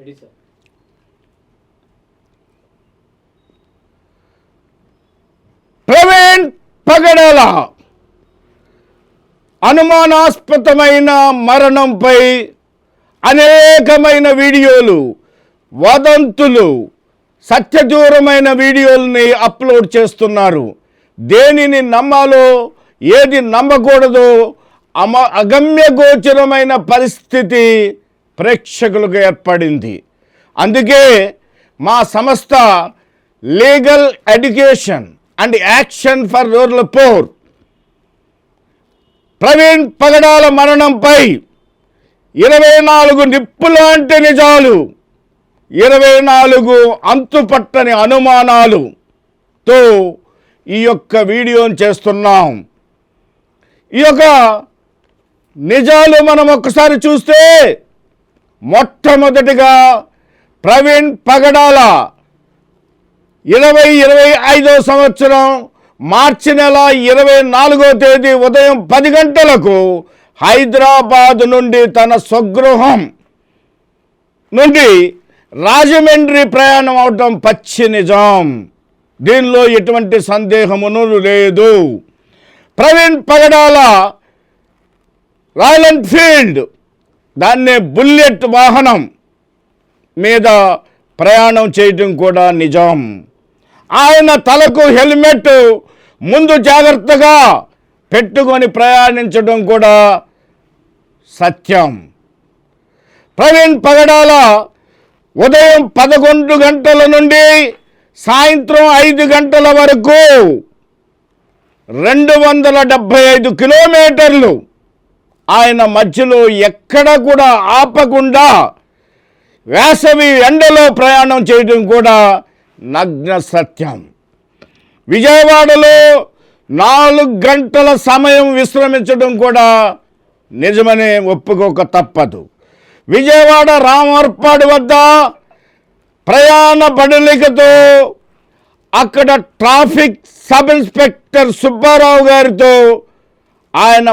Ready sir. Praveen Pagadala. అనుమానాస్పదమైన మరణంపై అనేకమైన వీడియోలు వదంతులు సత్యదూరమైన వీడియోల్ని అప్లోడ్ చేస్తున్నారు. దేనిని నమ్మాలో ఏది నమ్మకూడదో అమ అగమ్యగోచరమైన పరిస్థితి ప్రేక్షకులకు ఏర్పడింది. అందుకే మా సంస్థ legal education and action for rural poor Praveen Pagadala మరణంపై ఇరవై నాలుగు నిప్పులాంటి నిజాలు ఇరవై నాలుగు అంతుపట్టని అనుమానాలుతో ఈ యొక్క వీడియోని చేస్తున్నాం. ఈ యొక్క నిజాలు మనం ఒక్కసారి చూస్తే మొట్టమొదటిగా ప్రవీణ్ పగడాల ఇరవై ఇరవై ఐదో సంవత్సరం మార్చి నెల ఇరవై నాలుగో తేదీ ఉదయం పది గంటలకు హైదరాబాద్ నుండి తన స్వగృహం నుండి రాజమండ్రి ప్రయాణం అవటం పచ్చి నిజం. దీనిలో ఎటువంటి సందేహమును లేదు. ప్రవీణ్ పగడాల రాయల్ ఎన్ఫీల్డ్ దాన్నే బుల్లెట్ వాహనం మీద ప్రయాణం చేయటం కూడా నిజం. ఆయన తలకు హెల్మెట్ ముందు జాగ్రత్తగా పెట్టుకొని ప్రయాణించడం కూడా సత్యం. ప్రవీణ్ పగడాల ఉదయం పదకొండు గంటల నుండి సాయంత్రం ఐదు గంటల వరకు రెండు వందల డెబ్భై ఐదు కిలోమీటర్లు ఆయన మధ్యలో ఎక్కడ కూడా ఆపకుండా వేసవి ఎండలో ప్రయాణం చేయడం కూడా నగ్న సత్యం. విజయవాడలో నాలుగు గంటల సమయం విశ్రమించడం కూడా నిజమనే ఒప్పుకోక తప్పదు. విజయవాడ రామర్పాడు వద్ద ప్రయాణ బడలికతో అక్కడ ట్రాఫిక్ సబ్ ఇన్స్పెక్టర్ సుబ్బారావు గారితో ఆయన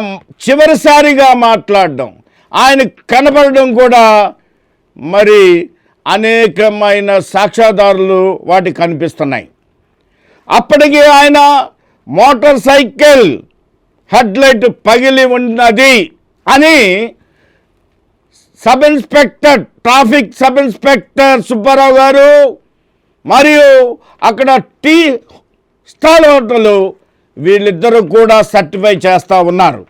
చివరిసారిగా మాట్లాడడం ఆయన కనపడడం కూడా మరి అనేకమైన సాక్ష్యాధారులు వాటికి కనిపిస్తున్నాయి. అప్పటికి ఆయన మోటార్ సైకిల్ హెడ్లైట్ పగిలి ఉన్నది అని sub inspector traffic sub inspector Subbarao గారు మరియు అక్కడ టీ స్టాల్ హోటలు వీళ్ళిద్దరూ కూడా సర్టిఫై చేస్తూ ఉన్నారు.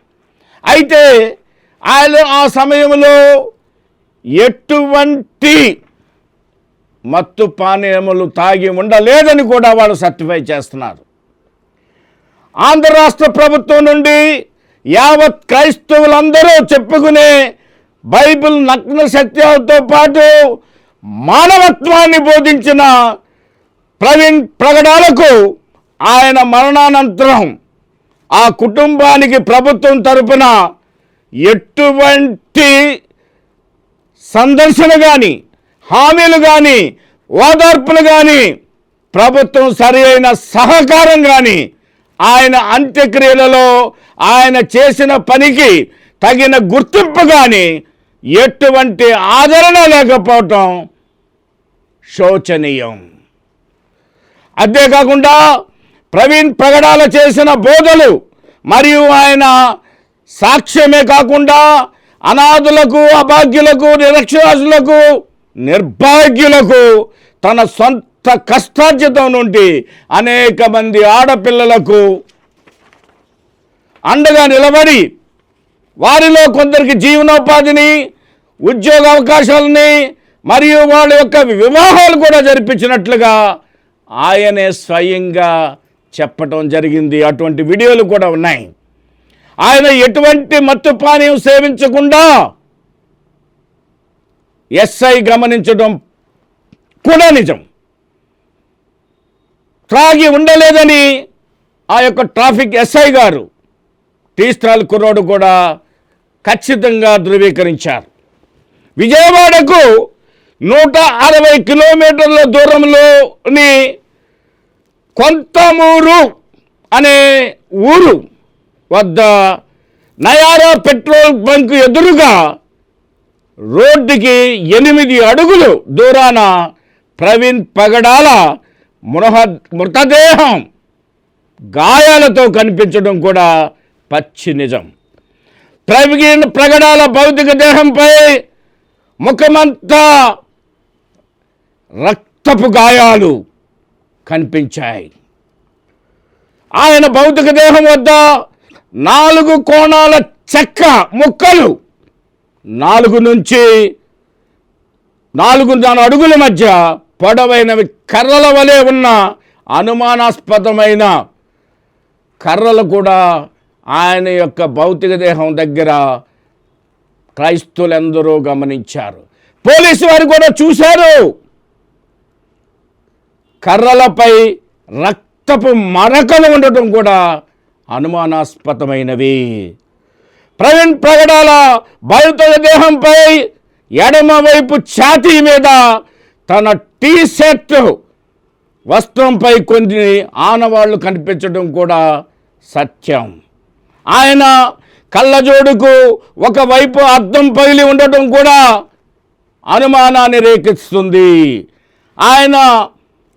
అయితే ఆయన ఆ సమయంలో ఎటువంటి మత్తు పానీయములు తాగి ఉండలేదని కూడా వాళ్ళు సర్టిఫై చేస్తున్నారు. ఆంధ్ర రాష్ట్ర ప్రభుత్వం నుండి యావత్ క్రైస్తవులందరూ చెప్పుకునే బైబిల్ నగ్న సత్యాలతో పాటు మానవత్వాన్ని బోధించిన ప్రవీణ్ ప్రగడాలకు ఆయన మరణానంతరం ఆ కుటుంబానికి ప్రభుత్వం తరపున ఎటువంటి సందర్శన కానీ హామీలు కానీ ఓదార్పులు కానీ ప్రభుత్వం సరి అయిన సహకారం కానీ ఆయన అంత్యక్రియలలో ఆయన చేసిన పనికి తగిన గుర్తింపు కానీ ఎటువంటి ఆదరణ లేకపోవటం శోచనీయం. అంతేకాకుండా ప్రవీణ్ ప్రగడాల చేసిన బోధలు మరియు ఆయన సాక్ష్యమే కాకుండా అనాథులకు అభాగ్యులకు నిరక్షరాస్యులకు నిర్భాగ్యులకు తన సొంత కష్టార్జితం నుండి అనేక మంది ఆడపిల్లలకు అండగా నిలబడి వారిలో కొందరికి జీవనోపాధిని ఉద్యోగ అవకాశాలని మరియు వాళ్ళ యొక్క వివాహాలు కూడా జరిపించినట్లుగా ఆయనే స్వయంగా చెప్పటం జరిగింది. అటువంటి వీడియోలు కూడా ఉన్నాయి. ఆయన ఎటువంటి మత్తు పానీయం సేవించకుండా ఎస్ఐ గమనించడం కూడా నిజం. త్రాగి ఉండలేదని ఆ యొక్క ట్రాఫిక్ ఎస్ఐ గారు టీ కుర్రాడు కుర్రోడు కూడా ఖచ్చితంగా ధృవీకరించారు. విజయవాడకు నూట అరవై కిలోమీటర్ల దూరంలోని కొంతమూరు అనే ఊరు వద్ద నయారా పెట్రోల్ బంక్ ఎదురుగా రోడ్డుకి ఎనిమిది అడుగులు దూరాన ప్రవీణ్ పగడాల మృహ మృతదేహం గాయాలతో కనిపించడం కూడా పచ్చి నిజం. ప్రవీణ్ ప్రగడాల భౌతిక దేహంపై ముఖమంతా రక్తపు గాయాలు కనిపించాయి. ఆయన భౌతిక దేహం వద్ద నాలుగు కోణాల చెక్క ముక్కలు నాలుగు నుంచి నాలుగు దాని అడుగుల మధ్య పొడవైనవి కర్రల వలె ఉన్న అనుమానాస్పదమైన కర్రలు కూడా ఆయన యొక్క భౌతిక దేహం దగ్గర క్రైస్తులందరూ గమనించారు. పోలీసు వారు కూడా చూశారు. కర్రలపై రక్తపు మరకలు ఉండటం కూడా అనుమానాస్పదమైనవి. ప్రవీణ్ ప్రగడాల బాధితుల దేహంపై ఎడమ వైపు ఛాతీ మీద తన టీ షర్ట్ వస్త్రంపై కొన్ని ఆనవాళ్ళు కనిపించడం కూడా సత్యం. ఆయన కళ్ళజోడుకు ఒకవైపు అద్దం పగిలి ఉండటం కూడా అనుమానాన్ని రేకెత్తుతుంది. ఆయన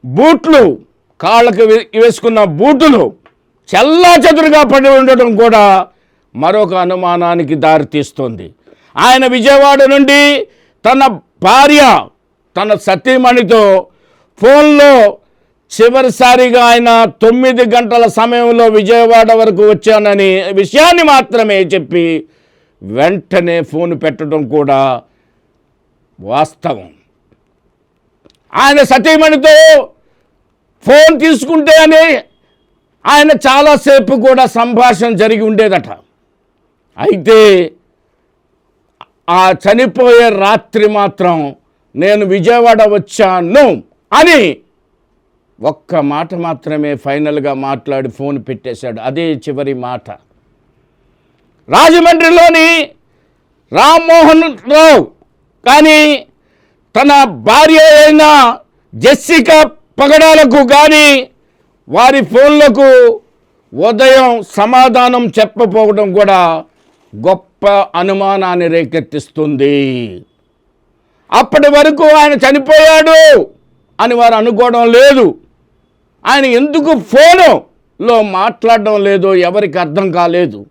బూట్లు కాళ్ళకు వే- వేసుకున్న బూట్లు చల్లా చెదురుగా పడి ఉండటం కూడా మరొక అనుమానానికి దారితీస్తుంది ఆయన విజయవాడ నుండి తన భార్య తన సతీమణితో ఫోన్లో చివరిసారిగా ఆయన తొమ్మిది గంటల సమయంలో విజయవాడ వరకు వచ్చానని విషయాన్ని మాత్రమే చెప్పి వెంటనే ఫోన్ పెట్టడం కూడా వాస్తవం. ఆయన సతీమణితో ఫోన్ తీసుకుంటే అని ఆయన చాలాసేపు కూడా సంభాషణ జరిగి ఉండేదట. అయితే ఆ చనిపోయే రాత్రి మాత్రం నేను విజయవాడ వచ్చాను అని ఒక్క మాట మాత్రమే ఫైనల్గా మాట్లాడి ఫోన్ పెట్టేశాడు. అదే చివరి మాట. రాజమండ్రిలోని రామ్మోహన్ రావు కానీ తన భార్య అయిన జెస్సిక పగడాలకు కానీ వారి ఫోన్లకు ఉదయం సమాధానం చెప్పపోవడం కూడా గొప్ప అనుమానాన్ని రేకెత్తిస్తుంది. అప్పటి వరకు ఆయన చనిపోయాడు అని వారు అనుకోవడం లేదు. ఆయన ఎందుకు ఫోనులో మాట్లాడడం లేదో ఎవరికి అర్థం కాలేదు.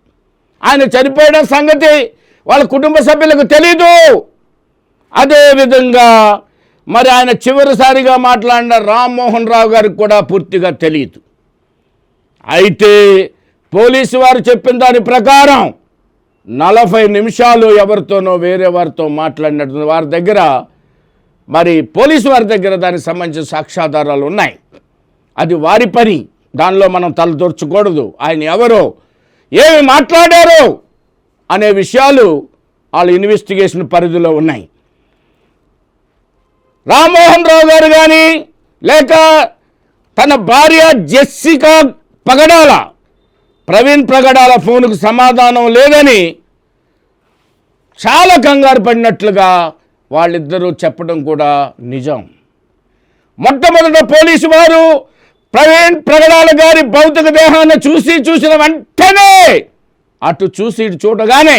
ఆయన చనిపోయిన సంగతి వాళ్ళ కుటుంబ సభ్యులకు తెలీదు. అదేవిధంగా మరి ఆయన చివరిసారిగా మాట్లాడిన రామ్మోహన్ రావు గారికి కూడా పూర్తిగా తెలియదు. అయితే పోలీసు వారు చెప్పిన దాని ప్రకారం నలభై నిమిషాలు ఎవరితోనో వేరే వారితో మాట్లాడినట్టు వారి దగ్గర మరి పోలీసు వారి దగ్గర దానికి సంబంధించిన సాక్ష్యాధారాలు ఉన్నాయి. అది వారి పని. దానిలో మనం తలదూర్చకూడదు ఆయన ఎవరో ఏమి మాట్లాడారో అనే విషయాలు వాళ్ళ ఇన్వెస్టిగేషన్ పరిధిలో ఉన్నాయి. రామ్మోహన్ రావు గారు కానీ లేక తన భార్య జెస్సికా పగడాల ప్రవీణ్ ప్రగడాల ఫోన్కు సమాధానం లేదని చాలా కంగారు పడినట్లుగా వాళ్ళిద్దరూ చెప్పడం కూడా నిజం. మొట్టమొదట పోలీసు వారు ప్రవీణ్ ప్రగడాల గారి భౌతిక దేహాన్ని చూసి చూసిన వెంటనే అటు చూసి చూడగానే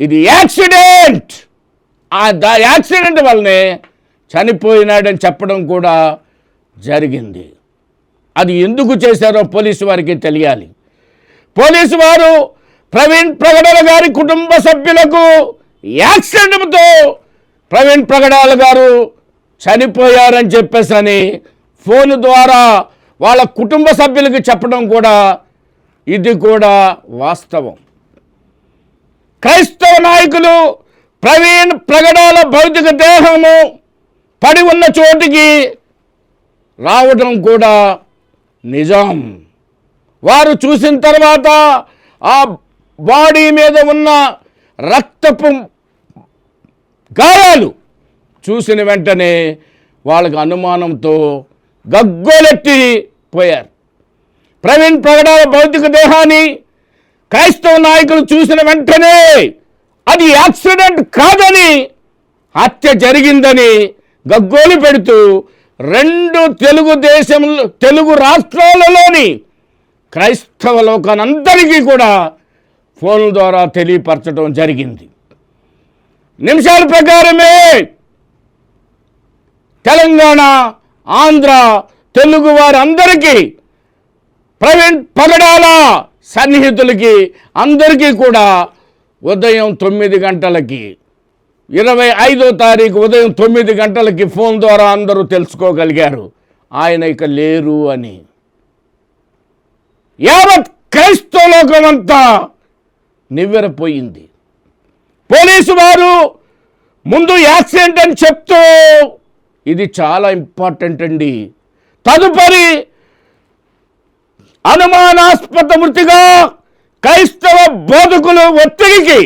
ఇది యాక్సిడెంట్! ఆ దా యాక్సిడెంట్ వల్లనే చనిపోయినాడని చెప్పడం కూడా జరిగింది. అది ఎందుకు చేశారో పోలీసు వారికి తెలియాలి. పోలీసు వారు ప్రవీణ్ ప్రగడాల గారి కుటుంబ సభ్యులకు యాక్సిడెంట్తో ప్రవీణ్ ప్రగడాల గారు చనిపోయారని చెప్పేసి అని ఫోన్ ద్వారా వాళ్ళ కుటుంబ సభ్యులకు చెప్పడం కూడా ఇది కూడా వాస్తవం. క్రైస్తవ నాయకులు ప్రవీణ్ ప్రగడాల భౌతిక దేహము పడి ఉన్న చోటికి రావడం కూడా నిజం. వారు చూసిన తర్వాత ఆ బాడీ మీద ఉన్న రక్తపు గాయాలు చూసిన వెంటనే వాళ్ళకు అనుమానంతో గగ్గోలెట్టి పోయారు. ప్రవీణ్ ప్రగడాల భౌతిక దేహాన్ని క్రైస్తవ నాయకులు చూసిన వెంటనే అది యాక్సిడెంట్ కాదని హత్య జరిగిందని గగ్గోలు పెడుతూ రెండు తెలుగు దేశంలో తెలుగు రాష్ట్రాలలోని క్రైస్తవ లోకానందరికీ కూడా ఫోన్ ద్వారా తెలియపరచడం జరిగింది. నిమిషాల ప్రకారమే తెలంగాణ ఆంధ్ర తెలుగు వారందరికీ ప్రవీణ్ పగడాల సన్నిహితులకి అందరికీ కూడా ఉదయం తొమ్మిది గంటలకి ఇరవై ఐదో తారీఖు ఉదయం తొమ్మిది గంటలకి ఫోన్ ద్వారా అందరూ తెలుసుకోగలిగారు. ఆయన ఇక లేరు అని. యావత్ క్రైస్తవ లోకమంతా నివ్వెరపోయింది. పోలీసు వారు ముందు యాక్సిడెంట్ అని చెప్తూ ఇది చాలా ఇంపార్టెంట్ అండి. తదుపరి అనుమానాస్పద మృతిగా క్రైస్తవ బోధకులు ఒత్తిడికి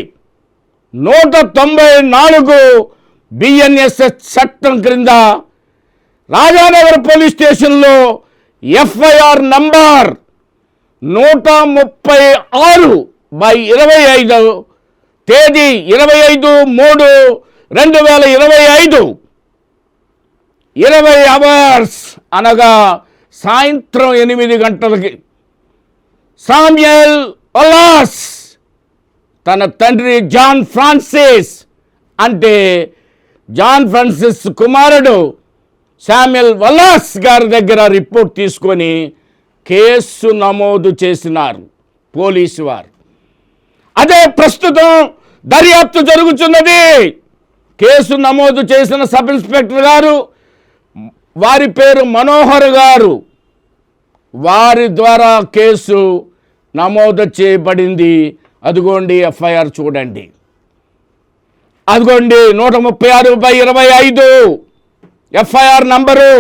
నూట తొంభై నాలుగు బిఎన్ఎస్ఎస్ చట్టం క్రింద రాజానగర్ పోలీస్ స్టేషన్లో ఎఫ్ఐఆర్ నంబర్ నూట ముప్పై ఆరు బై ఇరవై ఐదు తేదీ ఇరవై ఐదు మూడు రెండు వేల ఇరవై ఐదు. ఇరవై అవర్స్ అనగా సాయంత్రం ఎనిమిది గంటలకి. సామ్యల్ ఒలాస్ తన తండ్రి జాన్ ఫ్రాన్సిస్ అంటే జాన్ ఫ్రాన్సిస్ కుమారుడు శామ్యుల్ వల్లాస్ గారి దగ్గర రిపోర్ట్ తీసుకొని కేసు నమోదు చేసినారు పోలీసు వారు. అదే ప్రస్తుతం దర్యాప్తు జరుగుతున్నది. కేసు నమోదు చేసిన సబ్ ఇన్స్పెక్టర్ గారు వారి పేరు మనోహర్ గారు. వారి ద్వారా కేసు నమోదు చేయబడింది అదిగోండి ఎఫ్ఐఆర్ చూడండి. అదిగోండి నూట ముప్పై ఆరు బై ఇరవై ఐదు. FIR number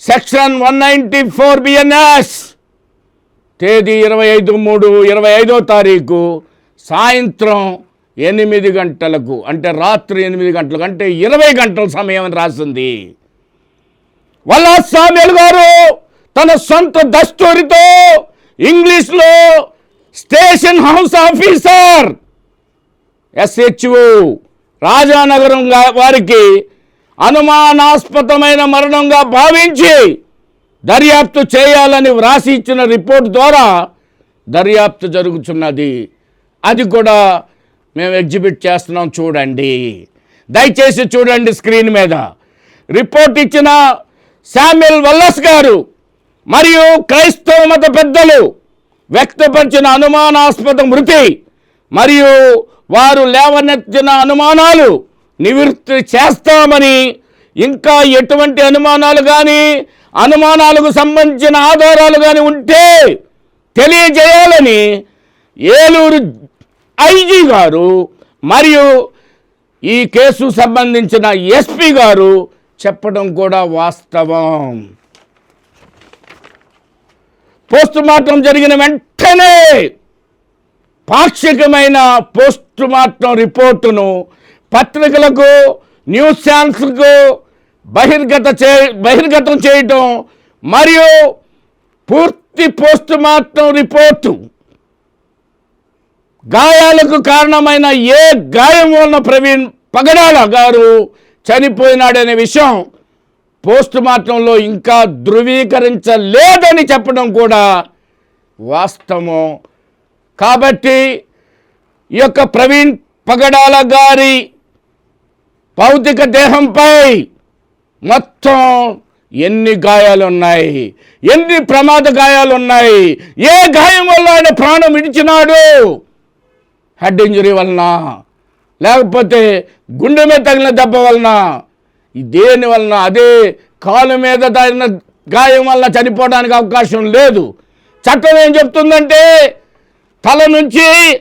section one ninety four BNS తేదీ ఇరవై ఐదు మూడు ఇరవై ఐదో తారీఖు సాయంత్రం ఎనిమిది గంటలకు అంటే రాత్రి ఎనిమిది గంటలకు అంటే ఇరవై గంటల సమయం అని రాసింది. వల్ల సామ్యులు గారు తన సొంత దస్తూరితో ఇంగ్లీష్లో station house officer. SHO Rajanagaram వారికి అనుమానాస్పదమైన మరణంగా భావించి దర్యాప్తు చేయాలని వ్రాసి ఇచ్చిన రిపోర్ట్ ద్వారా దర్యాప్తు జరుగుతున్నది అది కూడా మేము ఎగ్జిబిట్ చేస్తున్నాం చూడండి. దయచేసి చూడండి స్క్రీన్ మీద. రిపోర్ట్ ఇచ్చిన శామ్యుల్ వల్లస్ గారు మరియు క్రైస్తవ మత పెద్దలు వ్యక్తపరిచిన అనుమానాస్పద మృతి మరియు వారు లేవనెత్తిన అనుమానాలు నివృత్తి చేస్తామని ఇంకా ఎటువంటి అనుమానాలు కానీ అనుమానాలకు సంబంధించిన ఆధారాలు కానీ ఉంటే తెలియజేయాలని ఏలూరు ఐజీ గారు మరియు ఈ కేసు సంబంధించిన ఎస్పీ గారు చెప్పడం కూడా వాస్తవం. పోస్ట్ మార్టం జరిగిన వెంటనే పాక్షికమైన పోస్ట్ మార్టం రిపోర్టును పత్రికలకు న్యూస్ ఛానల్స్కు బహిర్గత చే బహిర్గతం చేయటం మరియు పూర్తి పోస్ట్ మార్టం రిపోర్టు గాయాలకు కారణమైన ఏ గాయం వలన ప్రవీణ్ పగడాల గారు చనిపోయినాడనే విషయం పోస్ట్ మార్టంలో ఇంకా ధృవీకరించలేదని చెప్పడం కూడా వాస్తవం కాబట్టి ఈ యొక్క ప్రవీణ్ పగడాల గారి భౌతిక దేహంపై మొత్తం ఎన్ని గాయాలు ఉన్నాయి ఎన్ని ప్రమాద గాయాలు ఉన్నాయి ఏ గాయం వల్ల ఆయన ప్రాణం విడిచినాడు? హెడ్ ఇంజరీ వలన లేకపోతే గుండె మీద తగిలిన దెబ్బ వలన దేని వలన? అదే కాలు మీద తగిలిన గాయం వల్ల చనిపోవడానికి అవకాశం లేదు. చట్టం ఏం చెప్తుందంటే తల నుంచి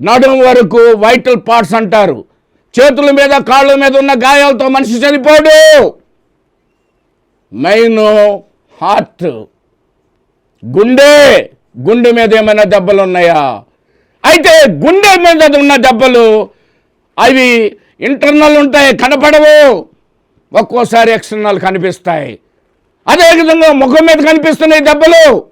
నడుము వరకు వైటల్ పార్ట్స్ అంటారు. చేతుల మీద కాళ్ళ మీద ఉన్న గాయాలతో మనిషి చనిపోడు. Main heart. గుండె. గుండె మీద ఏమైనా దెబ్బలు ఉన్నాయా? అయితే గుండె మీద ఉన్న దెబ్బలు అవి ఇంటర్నల్ ఉంటాయి కనపడవు. ఒక్కోసారి ఎక్స్టర్నల్ కనిపిస్తాయి. అదేవిధంగా ముఖం మీద కనిపిస్తున్నాయి దెబ్బలు.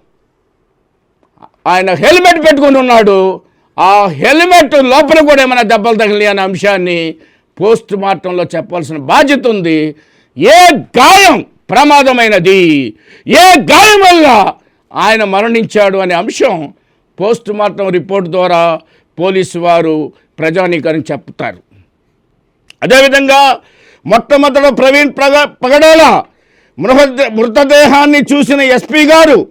ఆయన హెల్మెట్ పెట్టుకుని ఉన్నాడు. ఆ హెల్మెట్ లోపల కూడా ఏమైనా దెబ్బలు తగిలి అనే అంశాన్ని పోస్ట్ మార్టంలో చెప్పాల్సిన బాధ్యత ఉంది. ఏ గాయం ప్రమాదమైనది? ఏ గాయం వల్ల ఆయన మరణించాడు అనే అంశం పోస్ట్ మార్టం రిపోర్ట్ ద్వారా పోలీసు వారు ప్రజానీకానికి చెప్తారు. అదేవిధంగా మొట్టమొదట ప్రవీణ్ ప్రగ పగడాల మృతదేహాన్ని చూసిన ఎస్పీ గారు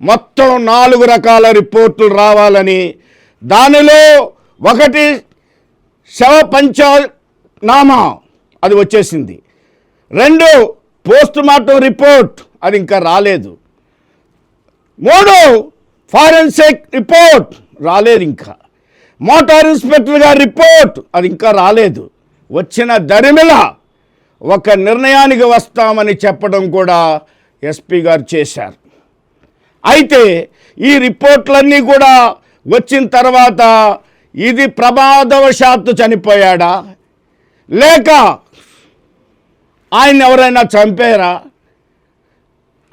మొత్తం నాలుగు రకాల రిపోర్టులు రావాలని దానిలో ఒకటి శవ పంచనామా అది వచ్చేసింది. రెండు పోస్ట్ మార్టం రిపోర్ట్ అది ఇంకా రాలేదు. మూడు ఫారెన్సిక్ రిపోర్ట్ రాలేదు ఇంకా. మోటార్ ఇన్స్పెక్టర్ గారి రిపోర్ట్ అది ఇంకా రాలేదు. వచ్చిన దరిమిల ఒక నిర్ణయానికి వస్తామని చెప్పడం కూడా ఎస్పీ గారు చేశారు. అయితే ఈ రిపోర్ట్లన్నీ కూడా వచ్చిన తర్వాత ఇది ప్రమాదవశాత్తు చనిపోయాడా? లేక ఆయన ఎవరైనా చంపారా?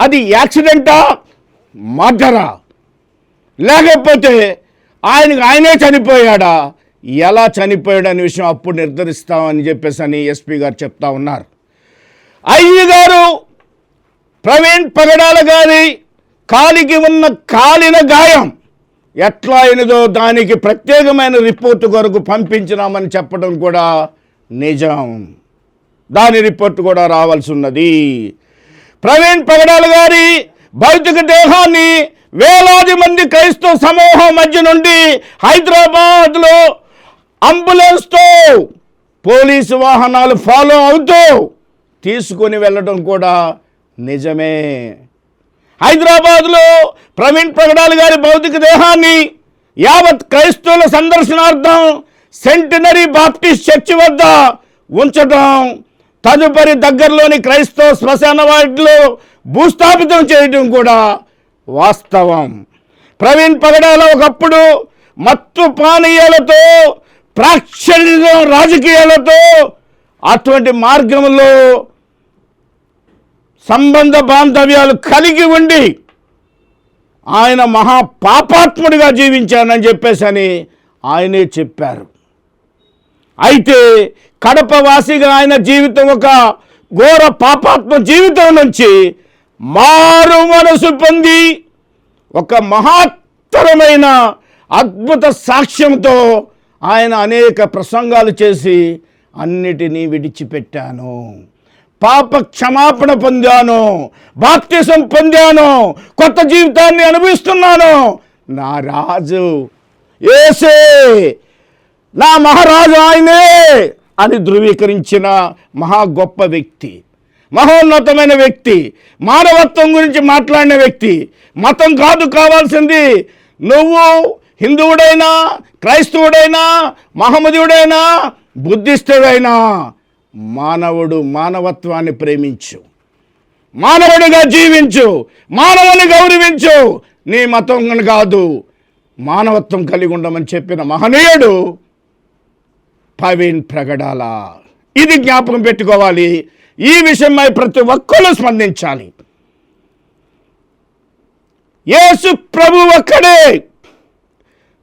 అది యాక్సిడెంటా? మర్డరా? లేకపోతే ఆయనకు ఆయనే చనిపోయాడా? ఎలా చనిపోయాడనే విషయం అప్పుడు నిర్ధారిస్తామని చెప్పేసి అని ఎస్పీ గారు చెప్తా ఉన్నారు. అయ్య గారు ప్రవీణ్ పగడాల గారి కాలికి ఉన్న కాలిన గాయం ఎట్లా అయినదో దానికి ప్రత్యేకమైన రిపోర్టు కొరకు పంపించినామని చెప్పడం కూడా నిజం. దాని రిపోర్ట్ కూడా రావాల్సి ఉన్నది. ప్రవీణ్ పగడాల గారి భౌతిక దేహాన్ని వేలాది మంది క్రైస్తవ సమూహం మధ్య నుండి హైదరాబాద్లో అంబులెన్స్తో పోలీసు వాహనాలు ఫాలో అవుతూ తీసుకొని వెళ్ళడం కూడా నిజమే. హైదరాబాద్లో ప్రవీణ్ ప్రగడాల్ గారి భౌతిక దేహాన్ని యావత్ క్రైస్తవుల సందర్శనార్థం సెంటినరీ బాప్టిస్ట్ చర్చి వద్ద ఉంచడం తదుపరి దగ్గరలోని క్రైస్తవ శ్మశాన వాటిలో భూస్థాపితం చేయడం కూడా వాస్తవం. ప్రవీణ్ పగడాల ఒకప్పుడు మత్తు పానీయాలతో ప్రాక్షణ్యం రాజకీయాలతో అటువంటి మార్గంలో సంబంధ బాంధవ్యాలు కలిగి ఉండి ఆయన మహాపాపాత్ముడిగా జీవించానని చెప్పేసి అని ఆయనే చెప్పారు. అయితే కడపవాసిగా ఆయన జీవితం ఒక ఘోర పాపాత్మ జీవితం నుంచి మారు మనసు పొంది ఒక మహత్తరమైన అద్భుత సాక్ష్యంతో ఆయన అనేక ప్రసంగాలు చేసి అన్నిటినీ విడిచిపెట్టాను. పాప క్షమాపణ పొందాను. బాప్తిసం పొందాను. కొత్త జీవితాన్ని అనుభవిస్తున్నాను. నా రాజు ఏసే నా మహారాజు ఆయనే అని ధృవీకరించిన మహా గొప్ప వ్యక్తి. మహోన్నతమైన వ్యక్తి. మానవత్వం గురించి మాట్లాడిన వ్యక్తి. మతం కాదు కావాల్సింది. నువ్వు హిందువుడైనా క్రైస్తవుడైనా మహమ్మదీయుడైనా బుద్ధిస్తుడైనా మానవుడు మానవత్వాన్ని ప్రేమించు. మానవుడిగా జీవించు. మానవుని గౌరవించు. నీ మతం కాదు. మానవత్వం కలిగి ఉండమని చెప్పిన మహనీయుడు ప్రవీణ్ ప్రగడాల. ఇది జ్ఞాపకం పెట్టుకోవాలి. ఈ విషయమై ప్రతి ఒక్కరూ స్పందించాలి. యేసు ప్రభు ఒక్కడే.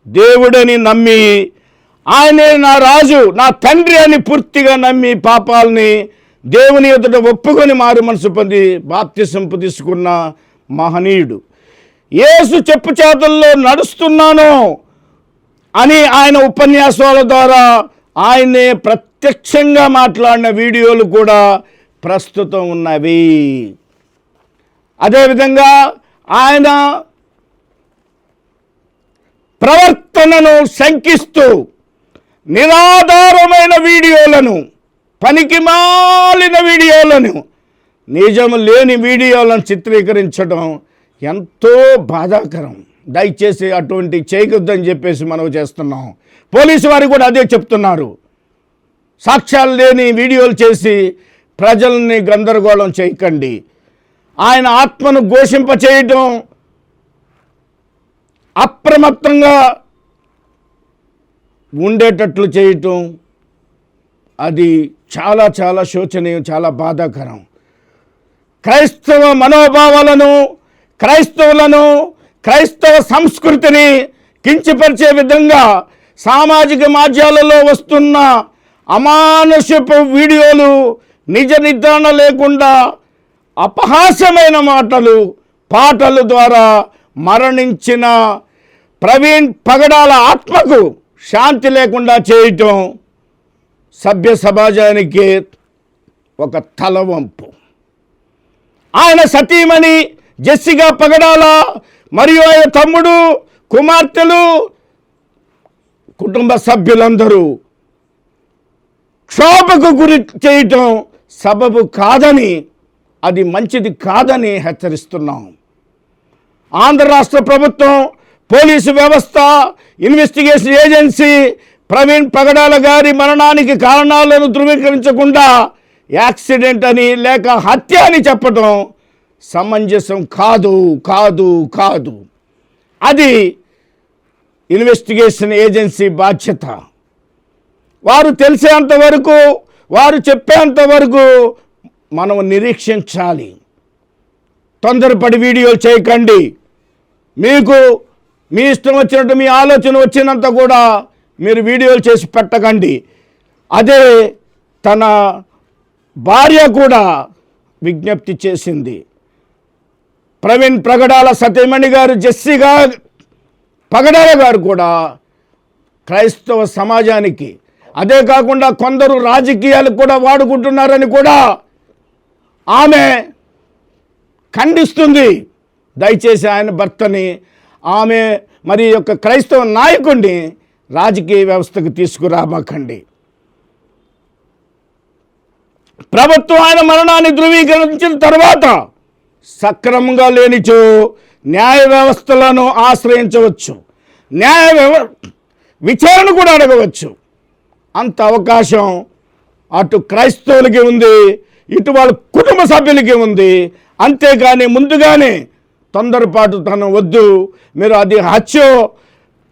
దేవుడని నమ్మి ఆయనే నా రాజు నా తండ్రి అని పూర్తిగా నమ్మి పాపాలని దేవుని ఎదుట ఒప్పుకొని మారు మనసు పొంది బాప్తిసంపు తీసుకున్న మహనీయుడు. ఏసు చెప్పు చేతుల్లో నడుస్తున్నాను అని ఆయన ఉపన్యాసాల ద్వారా ఆయనే ప్రత్యక్షంగా మాట్లాడిన వీడియోలు కూడా ప్రస్తుతం ఉన్నవి. అదేవిధంగా ఆయన ప్రవర్తనను శంకిస్తూ నిరాధారమైన వీడియోలను పనికి మాలిన వీడియోలను నిజం లేని వీడియోలను చిత్రీకరించడం ఎంతో బాధాకరం. దయచేసి అటువంటి చేయకూడదని చెప్పేసి మనం చేస్తున్నాం. పోలీసు వారు కూడా అదే చెప్తున్నారు. సాక్ష్యాలు లేని వీడియోలు చేసి ప్రజల్ని గందరగోళం చేయకండి. ఆయన ఆత్మను ఘోషింప చేయటం అప్రమత్తంగా ఉండేటట్లు చేయటం అది చాలా చాలా శోచనీయం చాలా బాధాకరం. క్రైస్తవ మనోభావాలను క్రైస్తవులను క్రైస్తవ సంస్కృతిని కించపరిచే విధంగా సామాజిక మాధ్యాలలో వస్తున్న అమానుషపు వీడియోలు నిజ నిర్ధారణ లేకుండా అపహాస్యమైన మాటలు పాటల ద్వారా మరణించిన ప్రవీణ్ పగడాల ఆత్మకు శాంతి లేకుండా చేయటం సభ్య సమాజానికి ఒక తలవంపు ఆయన సతీమణి జెస్సిగా పగడాల మరియు ఆయన తమ్ముడు కుమార్తెలు కుటుంబ సభ్యులందరూ క్షోభకు గురి చేయటం సబబు కాదని అది మంచిది కాదని హెచ్చరిస్తున్నాం. ఆంధ్ర రాష్ట్ర ప్రభుత్వం పోలీసు వ్యవస్థ ఇన్వెస్టిగేషన్ ఏజెన్సీ ప్రవీణ్ పగడాల గారి మరణానికి కారణాలను ధృవీకరించకుండా యాక్సిడెంట్ అని లేక హత్య అని చెప్పడం సమంజసం కాదు కాదు కాదు. అది ఇన్వెస్టిగేషన్ ఏజెన్సీ బాధ్యత. వారు తెలిసేంత వరకు వారు చెప్పేంత వరకు మనం నిరీక్షించాలి. తొందరపడి వీడియోలు చేయకండి. మీకు మీ ఇష్టం వచ్చినట్టు మీ ఆలోచన వచ్చినంత కూడా మీరు వీడియోలు చేసి పెట్టకండి. అదే తన భార్య కూడా విజ్ఞప్తి చేసింది. ప్రవీణ్ ప్రగడాల సతీమణి గారు జెస్సీగా పగడాల గారు కూడా క్రైస్తవ సమాజానికి. అదే కాకుండా కొందరు రాజకీయాలు కూడా వాడుకుంటున్నారని కూడా ఆమె ఖండిస్తుంది. దయచేసి ఆయన భర్తని ఆమె మరి యొక్క క్రైస్తవ నాయకుడిని రాజకీయ వ్యవస్థకు తీసుకురామాకండి. ప్రభుత్వం ఆయన మరణాన్ని ధృవీకరించిన తర్వాత సక్రమంగా లేనిచో న్యాయ వ్యవస్థలను ఆశ్రయించవచ్చు. న్యాయ వ్యవ విచారణ కూడా అడగవచ్చు. అంత అవకాశం అటు క్రైస్తవులకి ఉంది ఇటు వాళ్ళ కుటుంబ సభ్యులకి ఉంది. అంతేగాని ముందుగానే తొందరపాటు తను వద్దు. మీరు అది హత్యో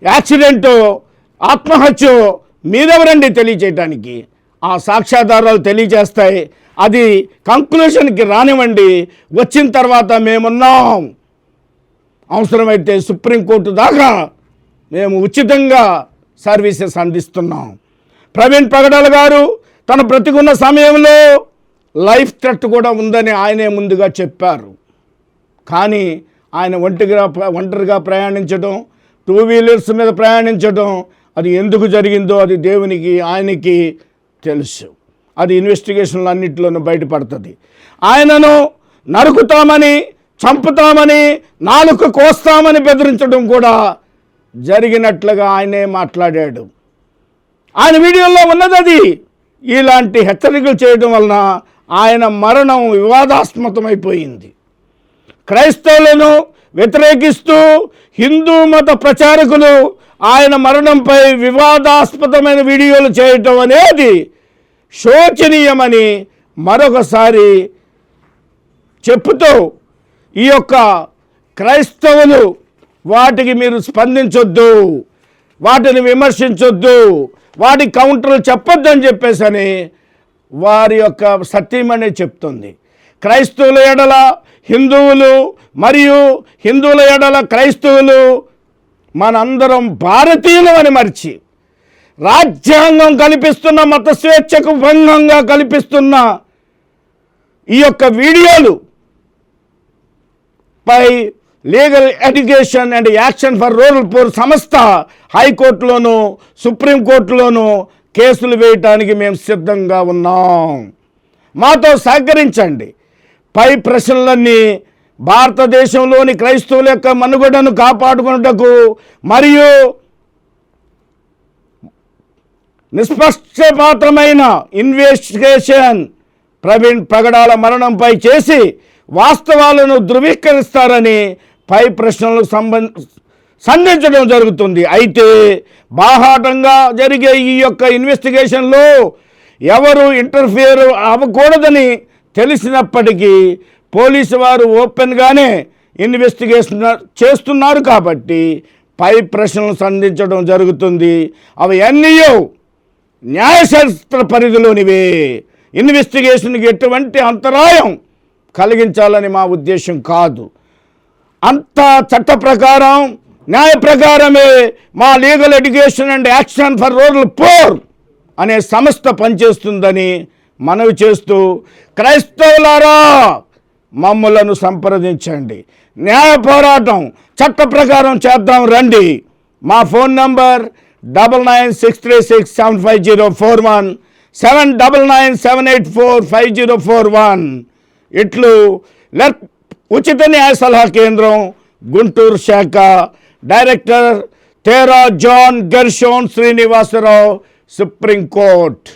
యాక్సిడెంటో ఆత్మహత్యో మీరెవరండి తెలియచేయటానికి? ఆ సాక్ష్యాధారాలు తెలియజేస్తాయి అది కంక్లూషన్కి రానివ్వండి. వచ్చిన తర్వాత మేమున్నాం. అవసరమైతే సుప్రీంకోర్టు దాకా మేము ఉచితంగా సర్వీసెస్ అందిస్తున్నాం. ప్రవీణ్ పగడాల గారు తన బ్రతికున్న సమయంలో లైఫ్ థ్రెట్ కూడా ఉందని ఆయనే ముందుగా చెప్పారు. కానీ ఆయన ఒంటిగా ఒంటరిగా ప్రయాణించడం టూ వీలర్స్ మీద ప్రయాణించడం అది ఎందుకు జరిగిందో అది దేవునికి ఆయనకి తెలుసు. అది ఇన్వెస్టిగేషన్లు అన్నింటిలోనూ బయటపడుతుంది. ఆయనను నరుకుతామని చంపుతామని నాలుక కోస్తామని బెదిరించడం కూడా జరిగినట్లుగా ఆయనే మాట్లాడాడు. ఆయన వీడియోలో ఉన్నది అది ఇలాంటి హెచ్చరికలు చేయడం వలన ఆయన మరణం వివాదాస్పదమైపోయింది. క్రైస్తవులను వ్యతిరేకిస్తూ హిందూ మత ప్రచారకులు ఆయన మరణంపై వివాదాస్పదమైన వీడియోలు చేయటం అనేది శోచనీయమని మరొకసారి చెప్పుతూ ఈ యొక్క క్రైస్తవులు వాటికి మీరు స్పందించొద్దు వాటిని విమర్శించొద్దు వాటి కౌంటర్లు చెప్పొద్దని చెప్పేసి అని వారి యొక్క సత్యమనే చెప్తుంది. క్రైస్తవుల ఎడల హిందువులు మరియు హిందువుల ఎడల క్రైస్తవులు మనందరం భారతీయులు అని మరిచి రాజ్యాంగం కల్పిస్తున్న మత స్వేచ్ఛకు భంగంగా కల్పిస్తున్న ఈ యొక్క వీడియోలు పై legal education and action for rural poor సంస్థ హైకోర్టులోను సుప్రీంకోర్టులోను కేసులు వేయటానికి మేము సిద్ధంగా ఉన్నాం. మాతో సహకరించండి. పై ప్రశ్నలన్నీ భారతదేశంలోని క్రైస్తవుల యొక్క మనుగడను కాపాడుకున్నటకు మరియు నిష్పక్షపాతమైన ఇన్వెస్టిగేషన్ ప్రవీణ్ ప్రగడాల మరణంపై చేసి వాస్తవాలను ధృవీకరిస్తారని పై ప్రశ్నలకు సంబంధ సంధించడం జరుగుతుంది. అయితే బాహాటంగా జరిగే ఈ యొక్క ఇన్వెస్టిగేషన్లో ఎవరు ఇంటర్ఫియర్ అవ్వకూడదని తెలిసినప్పటికీ పోలీసు వారు ఓపెన్గానే ఇన్వెస్టిగేషన్ చేస్తున్నారు కాబట్టి పై ప్రశ్నలు సంధించడం జరుగుతుంది. అవి అన్నీయో న్యాయశాస్త్ర పరిధిలోనివే. ఇన్వెస్టిగేషన్కి ఎటువంటి అంతరాయం కలిగించాలని మా ఉద్దేశం కాదు. అంతా చట్ట ప్రకారం న్యాయ ప్రకారమే మా legal education and action for rural poor అనే సంస్థ పనిచేస్తుందని మనవి చేస్తూ క్రైస్తవులారా మమ్మలను సంప్రదించండి. న్యాయ పోరాటం చట్ట ప్రకారం చేద్దాం రండి. మా phone number double nine six three six seven five zero four one seven double nine seven eight four five zero four one. ఇట్లు లెర్క్ ఉచిత న్యాయ సలహా కేంద్రం గుంటూరు శాఖ. డైరెక్టర్ తేరా జాన్ గర్షోన్ శ్రీనివాసరావు సుప్రీంకోర్టు.